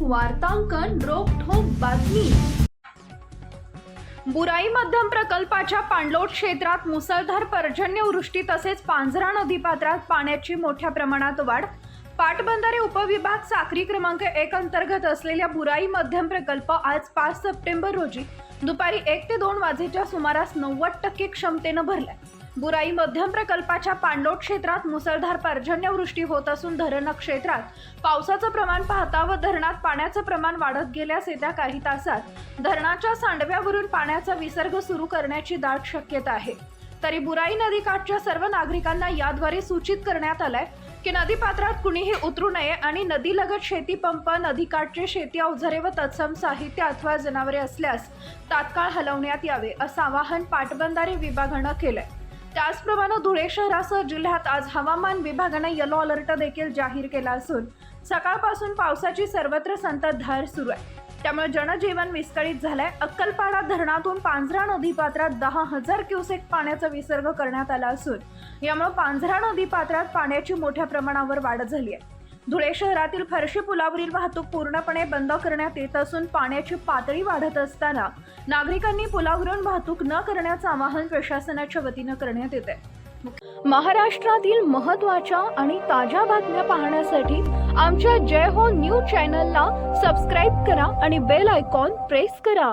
वार्तांकन रोखोक बातमी. बुराई मध्यम प्रकल्पाच्या पाणलोट क्षेत्रात मुसळधार पर्जन्यवृष्टी तसेच पांझरा नदीपात्रात पाण्याची मोठ्या प्रमाणात वाढ. पाटबंधारे उपविभाग साखरी क्रमांक एक अंतर्गत असलेल्या बुराई मध्यम प्रकल्प आज पाच सप्टेंबर रोजी दुपारी एक ते दोन वाजेच्या सुमारास नव्वद टक्के क्षमतेनं भरलाय. बुराई मध्यम प्रकल्पाच्या पाणलोट क्षेत्रात मुसळधार पर्जन्यवृष्टी होत असून धरण क्षेत्रात पावसाचं प्रमाण पाहता व धरणात पाण्याचं प्रमाण वाढत गेल्यास येत्या काही तासात धरणाच्या सांडव्यावरून पाण्याचा विसर्ग सुरू करण्याची दाट शक्यता आहे. तरी बुराई नदीकाठच्या सर्व नागरिकांना याद्वारे सूचित करण्यात आलंय की नदीपात्रात कुणीही उतरू नये आणि नदीलगत शेती पंप नदीकाठचे शेती अवजारे व तत्सम साहित्य अथवा जनावरे असल्यास तात्काळ हलवण्यात यावे असं आवाहन पाटबंधारे विभागानं केलंय. त्याचप्रमाणे धुळे शहरासह जिल्ह्यात आज हवामान विभागानं येलो अलर्ट देखील जाहीर केला असून सकाळपासून पावसाची सर्वत्र संततधार सुरू आहे. त्यामुळे जनजीवन विस्कळीत झालंय. अक्कलपाडा धरणातून पांझरा नदीपात्रात दहा हजार क्युसेक पाण्याचा विसर्ग करण्यात आला असून यामुळे पांझरा नदीपात्रात पाण्याची मोठ्या प्रमाणावर वाढ झाली आहे. धुळे शहरातील फरशी पुलावरील वाहतूक पूर्णपणे बंद करण्यात येत असून पाण्याची पातळी वाढत असताना नागरिकांनी पुलावरून वाहतूक न करण्याचं आवाहन प्रशासनाच्या वतीनं करण्यात येत आहे महाराष्ट्रातील महत्त्वाच्या आणि ताज्या बातम्या पाहण्यासाठी आमच्या जय हो न्यूज चॅनलला सबस्क्राईब करा आणि बेल आयकॉन प्रेस करा.